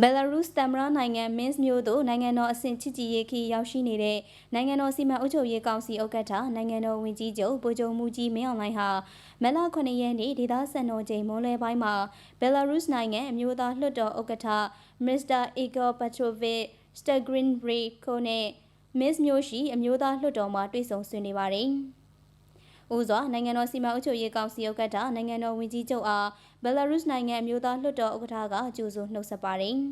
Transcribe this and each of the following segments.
ဘယ်လာရုစ်သမ္မတနိုင်ငံမင်းစ်မြို့သို့နိုင်ငံတော်အဆင့်ချစ်ကြည်ရေးခီးရောက်ရှိနေတဲ့နိုင်ငံတော်စီမံအုပ်ချုပ်ရေးကောင်စီဥက္ကဋ္ဌနိုင်ငံတော်ဝန်ကြီးချုပ်ဗိုလ်ချုပ်မှုကြီးမင်းအောင်လှိုင်ဟာမလ9ရက်နေ့ဒေသစံတော်ချိန်မွန်းလယ်ပိုင်းမှာဘယ်လာရုစ်နိုင်ငံအမျိုးသားလွှတ်တော်ဥက္ကဋ္ဌမစ္စတာအီဂေါပထရိုဗစ်စတဂရင်ရီကိုနဲ့မစ်မြို့ရှိအမျိုးသားလွှတ်တော်မှာတွေ့ဆုံဆွေးနွေးပါတယ်။ ဦးစွာနိုင်ငံတော်စီမံအုပ်ချုပ်ရေးကောင်စီဥက္ကဋ္ဌနိုင်ငံတော်ဝန်ကြီးချုပ်အားဘယ်လာရုစ်နိုင်ငံအမျိုးသားလွှတ်တော်ဥက္ကဋ္ဌကကြိုဆိုနှုတ်ဆက်ပါတယ်။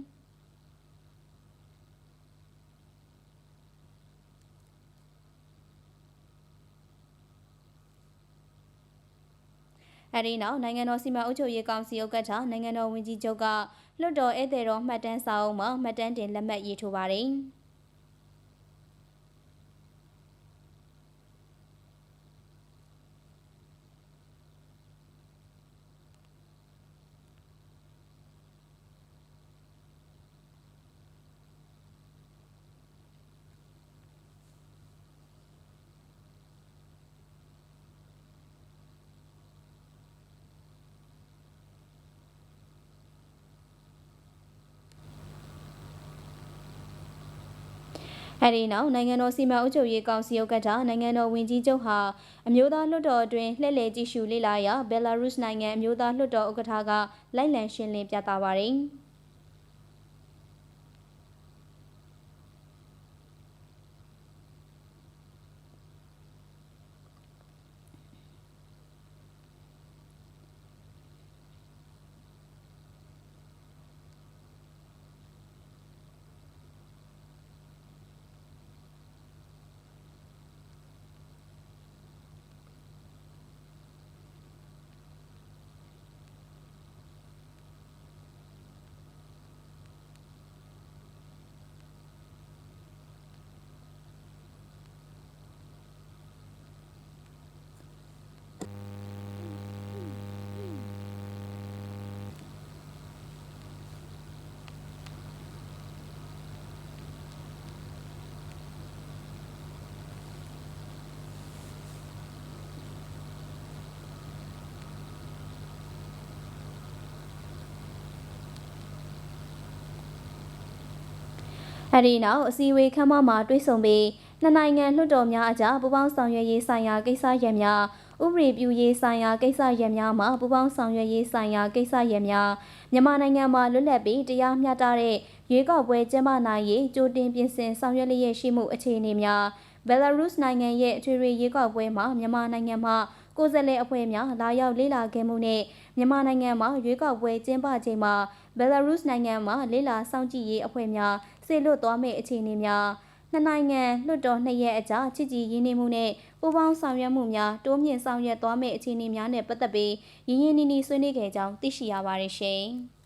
အဲဒီနောက်နိုင်ငံတော်စီမံအုပ်ချုပ်ရေးကောင်စီဥက္ကဋ္ဌနိုင်ငံတော်ဝန်ကြီးချုပ်ကလွှတ်တော်ဧည့်သည်တော်မှတ်တမ်းစာအုပ်မှာမှတ်တမ်းတင်လက်မှတ်ရေးထိုးပါတယ်။ အဲဒီနောက်နိုင်ငံတော်စီမံအုပ်ချုပ်ရေးကောင်စီဥက္ကဋ္ဌနိုင်ငံတော်ဝန်ကြီးချုပ်ဟာအမျိုးသားလွှတ်တော်အတွင်းလှည့်လည်ကြည့်ရှုလေ့လာရာဘယ်လာရုစ်နိုင်ငံအမျိုးသားလွှတ်တော်ဥက္ကဋ္ဌကလိုက်လံရှင်းလင်းပြသပါတယ်။ အဲဒီနောက်အစည်းအဝေးခန်းမမှာတွေ့ဆုံပြီးနှစ်နိုင်ငံလွှတ်တော်များအကြားပူးပေါင်းဆောင်ရွက်ရေးဆိုင်ရာကိစ္စရပ်များဥပဒေပြုရေးဆိုင်ရာကိစ္စရပ်များမှာပူးပေါင်းဆောင်ရွက်ရေးဆိုင်ရာကိစ္စရပ်များမြန်မာနိုင်ငံမှာလွတ်လပ်ပြီးတရားမျှတတဲ့ရွေးကောက်ပွဲကျင်းပနိုင်ရေးကြိုတင်ပြင်ဆင်ဆောင်ရွက်လျက်ရှိမှုအခြေအနေများဘယ်လာရုစ်နိုင်ငံရဲ့အထွေထွေရွေးကောက်ပွဲမှာမြန်မာနိုင်ငံမှာကိုယ်စားလှယ်အဖွဲ့များလာရောက်လေ့လာခဲ့မှုနဲ့မြန်မာနိုင်ငံမှာရွေးကောက်ပွဲကျင်းပချိန်မှာဘယ်လာရုစ်နိုင်ငံမှာလေ့လာစောင့်ကြည့်ရေးအဖွဲ့များ ဆေလွတ်သွားမယ့်အခြေအနေများနှစ်နိုင်ငံလွှတ်တော်နှစ်ရက်အကြားချစ်ကြည်ရင်းနှီးမှုနဲ့ပူးပေါင်းဆောင်ရွက်မှုများတိုးမြင့်ဆောင်ရွက်သွားမယ့်အခြေအနေများနဲ့ပတ်သက်ပြီးရင်းရင်းနှီးနှီးဆွေးနွေးခဲ့ကြောင်းသိရှိရပါတယ်ရှင်။